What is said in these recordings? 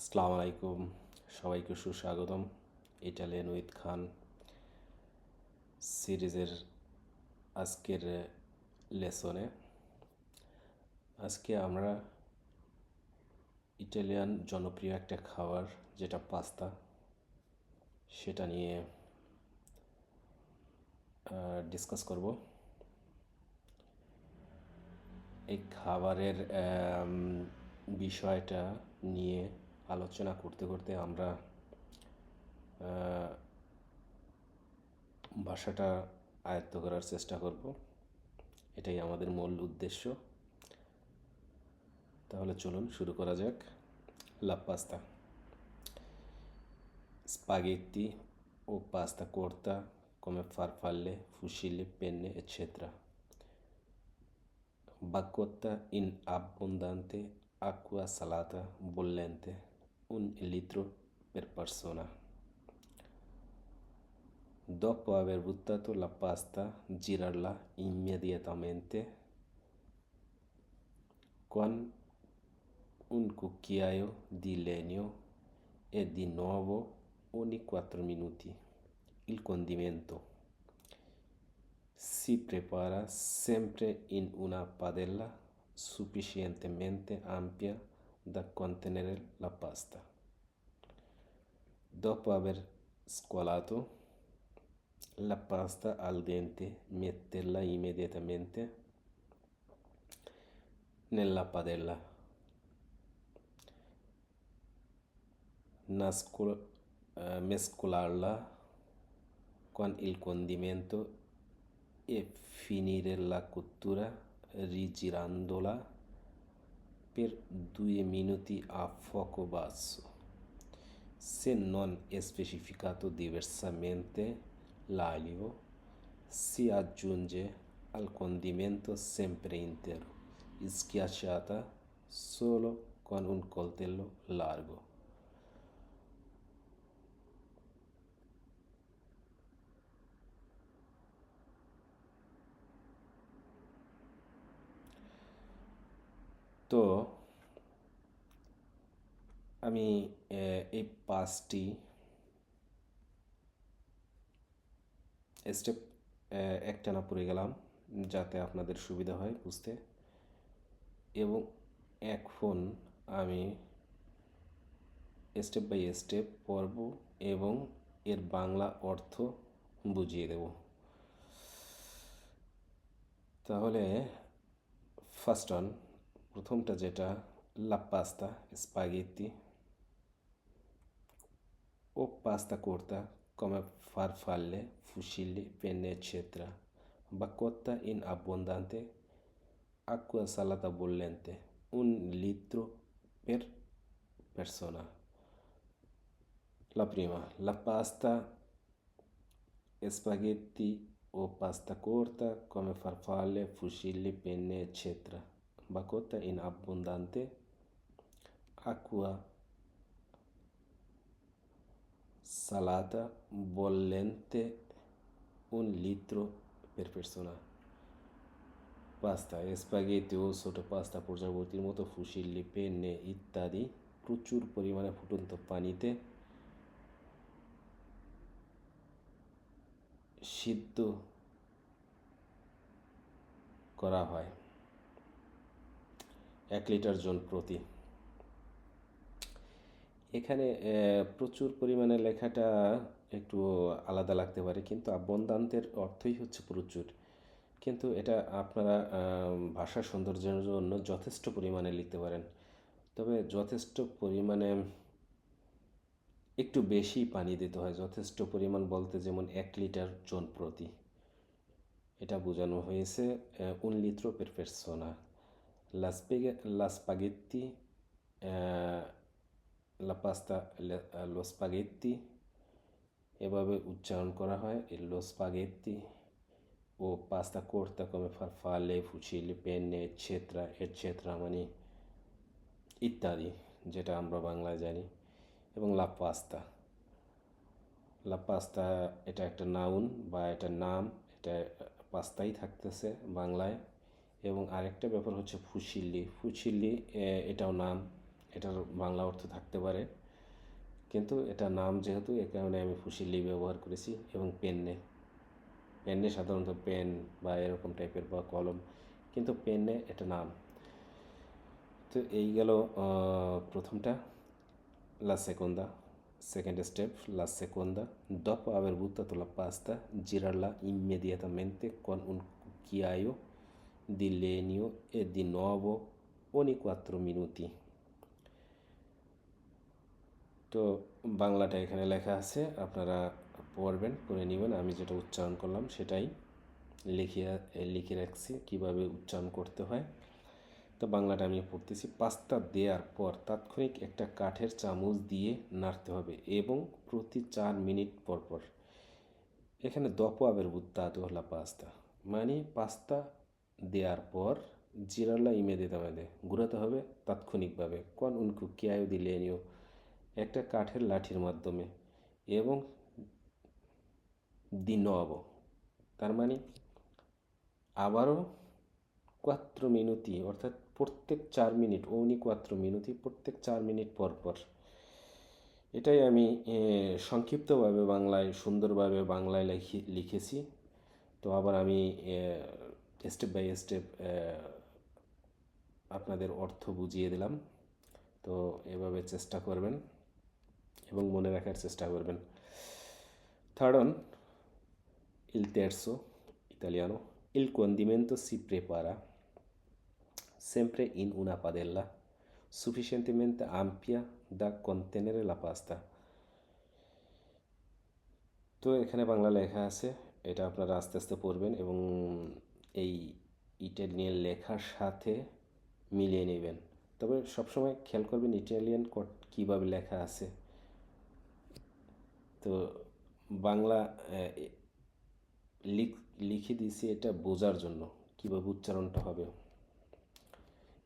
আসসালামু আলাইকুম। সবাইকে সুস্বাগতম। ইটালিয়ান উইথ খান সিরিজের আজকের লেসনে। আজকে আমরা ইটালিয়ান জনপ্রিয় একটা খাবার, যেটা পাস্তা, সেটা নিয়ে ডিসকাস করব। এই খাবারের বিষয়টা নিয়ে আলোচনা করতে করতে আমরা ভাষাটা আয়ত্ত করার চেষ্টা করব। এটাই আমাদের মূল উদ্দেশ্য। তাহলে চলুন শুরু করা যাক। লাপাস্তা স্পাগেতি ও পাস্তা কর্তা, কমে ফার ফারফাল্লে ফুসিলে, পেন্নে এছেত্রা বাক্যত্তা ইন আবন্দান্তে, আকুয়া সালাতা, বললেনতে। Un litro per persona. Dopo aver buttato la pasta, girarla immediatamente con un cucchiaio di legno e di nuovo ogni 4 minuti. Il condimento si prepara sempre in una padella sufficientemente ampia da contenere la pasta. Dopo aver squalato la pasta al dente, metterla immediatamente nella padella. Nascol- eh, mescolarla con il condimento e finire la cottura rigirandola per due minuti a fuoco basso. Se non è specificato diversamente, l'aglio si aggiunge al condimento sempre intero, schiacciata solo con un coltello largo. তো আমি এই পাঁচটি step একটানা পড়ে গেলাম যাতে আপনাদের সুবিধা হয় বুঝতে। এবং এখন আমি স্টেপ বাই স্টেপ পড়ব এবং এর বাংলা অর্থ বুঝিয়ে দেব। তাহলে ফার্স্ট অন প্রথমটা যেটা লা pasta spaghetti o pasta corta come farfalle, fusilli, penne, eccetera. Va cotta in abbondante acqua salata bollente, un litro per persona. La prima, la pasta spaghetti o pasta corta come farfalle, fusilli, penne, eccetera. Va cotta in abbondante acqua salata bollente un litro per persona. Pasta spaghetti ও ছোটো pasta প্রজাপতির মতো ফুসিল্লি পেন্নে ইত্যাদি প্রচুর পরিমাণে ফুটন্ত পানিতে সিদ্ধ করা হয় এক লিটার জন প্রতি। এখানে প্রচুর পরিমাণে লেখাটা একটু আলাদা লাগতে পারে, কিন্তু আবন্দান্তের অর্থই হচ্ছে প্রচুর। কিন্তু এটা আপনারা ভাষা সৌন্দর্যের জন্য যথেষ্ট পরিমাণে লিখতে পারেন। তবে যথেষ্ট পরিমাণে একটু বেশি পানি দিতে হয়, যথেষ্ট পরিমাণ বলতে যেমন এক লিটার জন প্রতি। এটা বোঝানো হয়েছে উন লিত্র পের লা স্পেগে লা স্পাগেত্তি লা পাস্তা লো স্পাগেত্তি এভাবে উচ্চারণ করা হয় লো স্পাগেত্তি ও pasta corta come farfalle, fucili, penne, eccetera, eccetera মানে ইত্যাদি যেটা আমরা বাংলায় জানি এবং লা পাস্তা লা পাস্তা এটা একটা নাউন বা এটা নাম এটা পাস্তাই থাকতেছে বাংলায়। এবং আরেকটা ব্যাপার হচ্ছে ফুসিল্লি। ফুসিল্লি এটাও নাম। এটার বাংলা অর্থ থাকতে পারে। কিন্তু এটা নাম যেহেতু, এ কারণে আমি ফুসিল্লি ব্যবহার করেছি এবং পেন্নে পেন্নে সাধারণত পেন বা এরকম টাইপের বা কলম। কিন্তু পেন্নে এটা নাম। তো এই গেল প্রথমটা লা সেকন্দা সেকেন্ড স্টেপ লা seconda dopo aver buttato la pasta girarla immediatamente con un cucchiaio di legno e di nuovo ogni 4 minuti. তো বাংলাটা এখানে লেখা আছে, আপনারা পড়বেন, পড়ে নেবেন। আমি যেটা উচ্চারণ করলাম সেটাই লিখিয়া, লিখে রাখছি, কীভাবে উচ্চারণ করতে হয়। তো বাংলাটা আমি পড়তেছি পাস্তা দেওয়ার পর তাৎক্ষণিক একটা কাঠের চামচ দিয়ে নাড়তে হবে এবং প্রতি চার মিনিট পর পর এখানে dopo aver buttato la pasta মানে পাস্তা দেওয়ার পর জিরালা ইমেদিতামেদে ঘুরাতে হবে তাৎক্ষণিকভাবে। কোন un cucchiaio দিলে legno একটা কাঠের লাঠির মাধ্যমে। এবং দি নব তার মানে আবারও কোয়াত্র মিনতি, অর্থাৎ প্রত্যেক চার মিনিট ওনি কোয়াত্র মিনতি, প্রত্যেক চার মিনিট পর পর। এটাই আমি সংক্ষিপ্তভাবে বাংলায়, সুন্দরভাবে বাংলায় লিখি, লিখেছি। তো আবার আমি স্টেপ বাই স্টেপ আপনাদের অর্থ বুঝিয়ে দিলাম। তো এভাবে চেষ্টা করবেন এবং মনে রাখার চেষ্টা করবেন। থার্ড অন ইল তেরসো ইতালিয়ানো ইল কন্দিমেন্টো সি প্রেপারা সেম্প্রে ইন উনা পাদেল্লা সুফিসিয়েন্টিমেন্ট আম্পিয়া দ্য কন্টেনারে লাপাস্তা তো এখানে বাংলা লেখা আছে, এটা আপনারা আস্তে আস্তে পড়বেন এবং এই ইটালিয়ান লেখার সাথে মিলিয়ে নেবেন। তবে সবসময় খেয়াল করবেন ইটালিয়ান কীভাবে লেখা আছে। তো বাংলা লিখে দিয়েছি এটা বোঝার জন্য কীভাবে উচ্চারণটা হবে।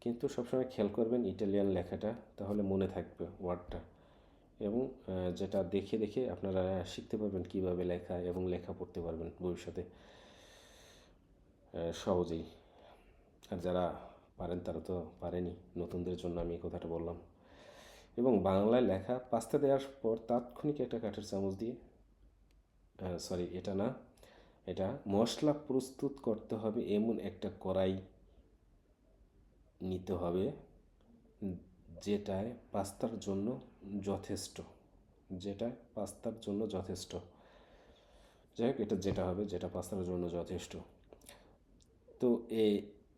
কিন্তু সবসময় খেয়াল করবেন ইটালিয়ান লেখাটা, তাহলে মনে থাকবে ওয়ার্ডটা। এবং যেটা দেখে দেখে আপনারা শিখতে পারবেন কীভাবে লেখা এবং লেখা পড়তে পারবেন ভবিষ্যতে। সহজেই। আর যারা পারেন তারা তো পারেনি নতুনদের জন্য আমি এই কথাটা বললাম। এবং বাংলায় লেখা পাস্তা দেওয়ার পর তাৎক্ষণিক একটা কাঠের চামচ দিয়ে সরি এটা না, এটা মশলা প্রস্তুত করতে হবে, এমন একটা কড়াই নিতে হবে, যেটায় পাস্তার জন্য যথেষ্ট যেটা পাস্তার জন্য যথেষ্ট। যাই হোক, এটা যেটা হবে, যেটা পাস্তার জন্য যথেষ্ট। তো, এ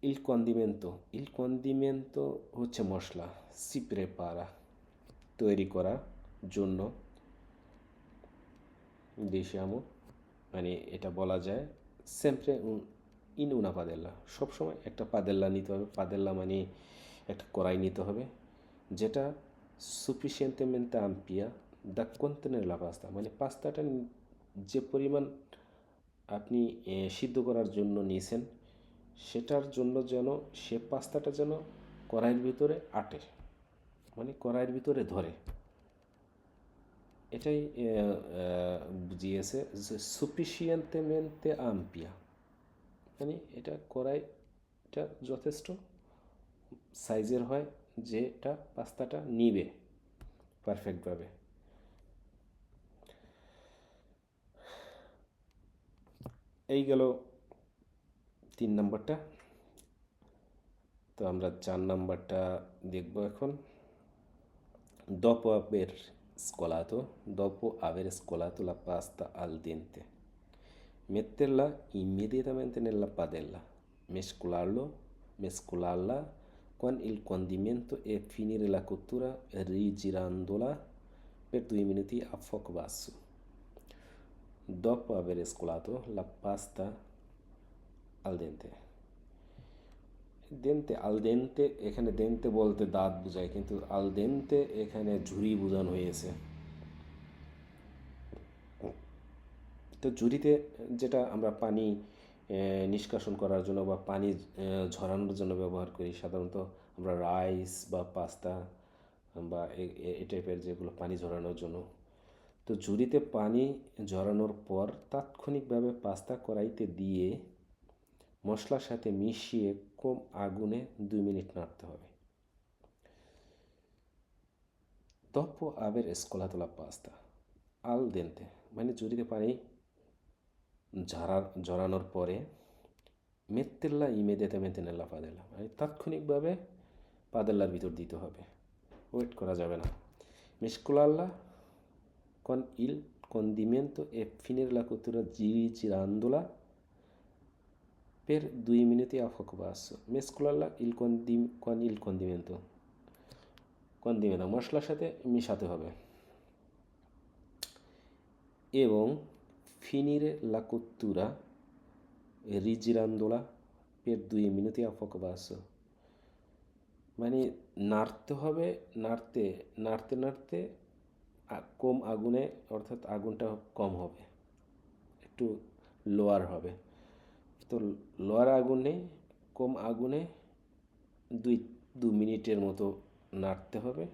ইল কন্দিমেন্তো ইল কন্দিমেন্তো হচ্ছে মশলা। সিপ্রে পাড়া তৈরি করার জন্য দিশামো মানে এটা বলা যায় সেম্প্রে ইন উনা পাদেল্লা সবসময় একটা পাদেল্লা নিতে হবে। পাদেল্লা মানে একটা কড়াই নিতে হবে, যেটা সুফিসিয়েন্টেমেন্টে আম্পিয়া দা কন্টেনের লা পাস্তা মানে পাস্তাটা যে পরিমাণ আপনি সিদ্ধ করার জন্য নিয়েছেন সেটার জন্য যেন, সে পাস্তাটা যেন কড়াইয়ের ভিতরে আটে মানে কড়াইয়ের ভিতরে ধরে। এটাই বুঝিয়েছে যে সুফিসিয়েন্টেমেন্টে আম্পিয়া মানে এটা কড়াইটা যথেষ্ট সাইজের হয় যেটা পাস্তাটা নিবে পারফেক্টভাবে। এই গেল তিন নাম্বারটা তো আমরা চার নাম্বারটা দেখব এখন dopo aver scolato dopo aver scolato la pasta al dente metterla immediatamente nella padella mescolarlo mescolarla con il condimento e finire la cottura rigirandola per due minuti a fuoco basso dopo aver scolato la pasta al dente. দেন্তে আল দেন্তে এখানে দেন্তে বলতে দাঁত বোঝায়, কিন্তু আল দেন্তে এখানে ঝুড়ি বোঝানো হয়েছে। তো ঝুড়িতে যেটা আমরা পানি নিষ্কাশন করার জন্য বা পানি ঝরানোর জন্য ব্যবহার করি, সাধারণত আমরা রাইস বা পাস্তা বা এ টাইপের যেগুলো পানি ঝরানোর জন্য। তো ঝুড়িতে পানি ঝরানোর পর তাৎক্ষণিকভাবে পাস্তা কড়াইতে দিয়ে মশলার সাথে মিশিয়ে কম আগুনে দুই মিনিট নাড়তে হবে। তপ আবের এসকোলা তোলা পাস্তা, আল দেনতে মানে চুরিতে পানি ঝাড়ার জড়ানোর পরে মেত্তেল্লা ইমে দেতে মেতে নেলা পাদেলা মানে তাৎক্ষণিকভাবে পাদেল্লার ভিতর দিতে হবে। ওয়েট করা যাবে না। মিসকুলাল্লা কন ইল, কন দিমেন্ত এ ফিনের লাকুতুরা জিরি চিরা আন্দোলা per due minuti a fuoco basso mescolarla il condim- con il condimento কন্দিমেন্ট মশলার সাথে মিশাতে হবে এবং ফিনিরে লা cottura rigirándola per due minuti a fuoco basso মানে নাড়তে হবে নাড়তে নাড়তে নাড়তে কম আগুনে অর্থাৎ আগুনটা কম হবে একটু লোয়ার হবে তো লোয়ার আগুনে, কম আগুনে দুই, দু মিনিটের মতো নাড়তে হবে।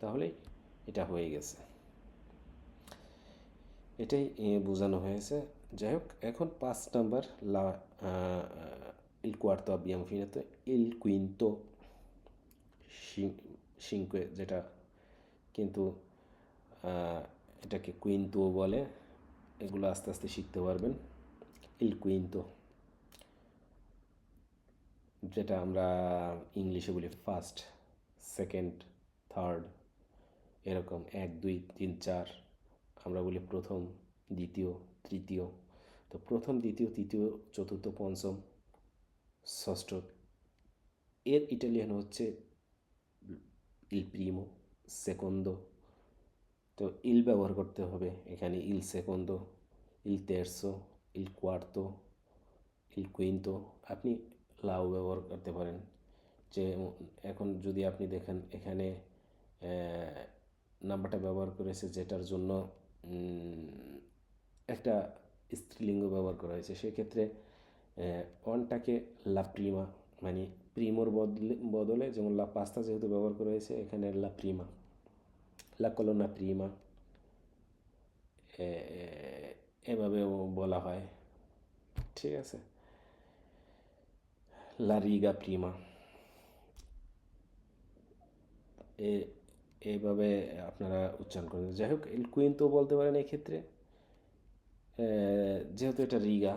তাহলে এটা হয়ে গেছে। এটাই বোঝানো হয়েছে। যাই হোক, এখন পাঁচ নাম্বার লা il quarto abbiamo finito il quinto cinque যেটা কিন্তু এটাকে কুইন্তো বলে। এগুলো আস্তে আস্তে শিখতে পারবেন। Il quinto. যেটা আমরা ইংলিশে বলি ফার্স্ট সেকেন্ড থার্ড এরকম এক, দুই, তিন, চার। আমরা বলি প্রথম, দ্বিতীয়, তৃতীয়। তো প্রথম, দ্বিতীয়, তৃতীয়, চতুর্থ, পঞ্চম, ষষ্ঠ। এর ইটালিয়ান হচ্ছে ইল প্রিমো, সেকন্দ। তো ইল ব্যবহার করতে হবে। এখানে ইল সেকন্দ, ইল তেরসো ইল কোয়ার্তো ইল কুইন্তো আপনি লাউ ব্যবহার করতে পারেন। যে এখন যদি আপনি দেখেন এখানে নাম্বারটা ব্যবহার করেছে যেটার জন্য একটা স্ত্রীলিঙ্গ ব্যবহার করা হয়েছে, সেক্ষেত্রে অনটাকে লা প্রিমা মানে প্রিমোর বদলে বদলে যেমন লা পাস্তা যেহেতু ব্যবহার করা হয়েছে, এখানে লা প্রিমা লা কলোনা প্রিমা এভাবেও বলা হয়। ঠিক আছে? লা রিগা প্রিমা। এ এইভাবে আপনারা উচ্চারণ করেন। যাই হোক, এল কুইন তো বলতে পারেন এক্ষেত্রে। যেহেতু এটা রিগা,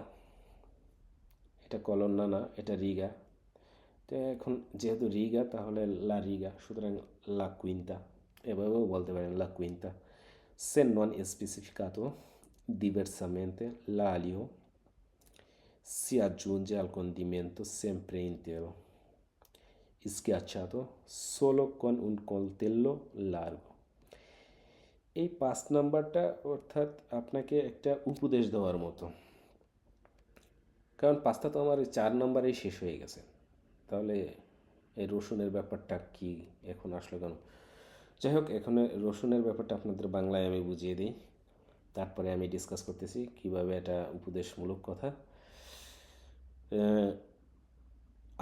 এটা কলন্না না এটা রিগা। তো এখন যেহেতু রিগা, তাহলে লা রিগা, সুতরাং লা কুইন্তা। এভাবেও বলতে পারেন লা কুইন্তা। non è specificato diversamente, l'alio si aggiunge al condimento sempre intero, schiacciato solo con un coltello largo. এই পাঁচ নাম্বারটা অর্থাৎ আপনাকে একটা উপদেশ দেওয়ার মতো। কারণ পাঁচটা তো আমার চার নাম্বারেই শেষ হয়ে গেছে। তাহলে এই রসুনের ব্যাপারটা কি এখন আসলো কেন? যাই হোক, এখানে রসুনের ব্যাপারটা আপনাদের বাংলায় আমি বুঝিয়ে দিই। তারপরে আমি ডিসকাস করতেছি কীভাবে এটা উপদেশমূলক কথা।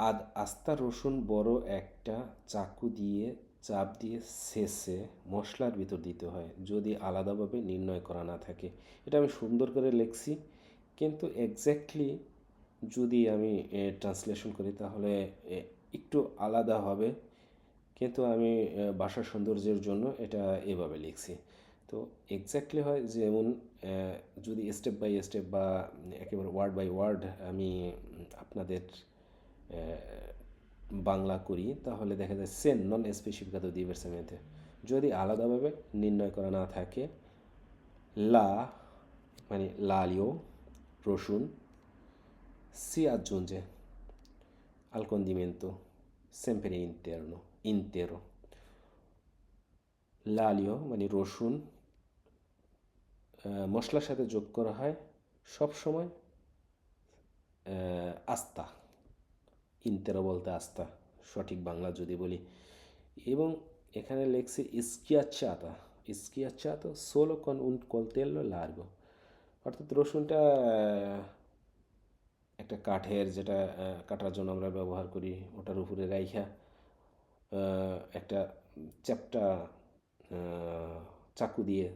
আদ আস্তা রসুন বড় একটা চাকু দিয়ে, চাপ দিয়ে শেষে মশলার ভিতর দিতে হয়, যদি আলাদাভাবে নির্ণয় করা না থাকে। এটা আমি সুন্দর করে লিখছি, কিন্তু এক্স্যাক্টলি যদি আমি ট্রান্সলেশন করি তাহলে একটু আলাদা হবে। কিন্তু আমি ভাষার সৌন্দর্যের জন্য এটা এভাবে লিখছি। তো এক্স্যাক্টলি হয় যেমন যদি স্টেপ বাই স্টেপ বা একেবারে ওয়ার্ড বাই ওয়ার্ড আমি আপনাদের বাংলা করি, তাহলে দেখা যায় সেন নন স্পেসিফিকাতো diversamente যদি আলাদাভাবে নির্ণয় করা না থাকে, লা মানে লালিও, রসুন si aggiunge al condimento sempre interno intero লালিও মানে রসুন মশলার সাথে যোগ করা হয় সব সময় আস্তা। ইন্তেরো বলতে আস্তা, সঠিক বাংলা যদি বলি। এবং এখানে লেখছে ইস্কিয়াচাতা ইস্কিয়াচাতো সোলো কন উন কলতেল্লো লার্গো অর্থাৎ রসুনটা একটা কাঠের যেটা কাটার জন্য আমরা ব্যবহার করি, ওটার উপরে রাইখা একটা চ্যাপটা চাকু দিয়ে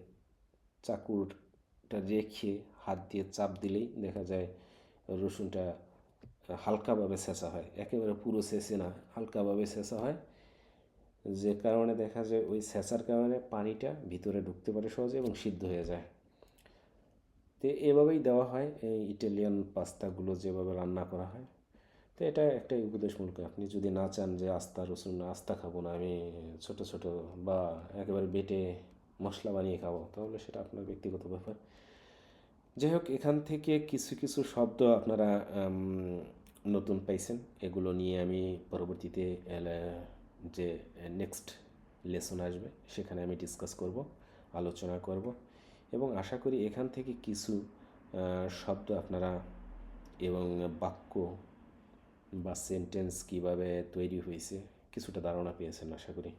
চাকুটা রেখে হাত দিয়ে চাপ দিলেই দেখা যায় রসুনটা হালকাভাবে ছেঁচা হয়। একেবারে পুরো ছেঁচে না, হালকাভাবে ছেঁচা হয়। যে কারণে দেখা যায় ওই স্যাঁচার কারণে পানিটা ভিতরে ঢুকতে পারে সহজে এবং সিদ্ধ হয়ে যায়। তো এভাবেই দেওয়া হয়, এই ইটালিয়ান পাস্তাগুলো যেভাবে রান্না করা হয়। তো এটা একটা উপদেশমূলক, আপনি যদি না চান যে আস্তা রসুন, আস্তা খাব না, আমি ছোট ছোট বা একেবারে বেটে মশলা বানিয়ে খাব। তাহলে সেটা আপনার ব্যক্তিগত ব্যাপার। যাই হোক, এখান থেকে কিছু কিছু শব্দ আপনারা নতুন পাইছেন। এগুলো নিয়ে আমি পরবর্তীতে যে নেক্সট লেসন আসবে, সেখানে আমি ডিসকাস করব, আলোচনা করব। এবং আশা করি এখান থেকে কিছু শব্দ আপনারা এবং বাক্য বা সেন্টেন্স কীভাবে তৈরি হয়েছে, কিছুটা ধারণা পেয়েছেন আশা করি।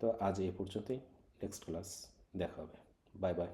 তো আজ এ পর্যন্তই। নেক্সট ক্লাস দেখা হবে। Bye bye.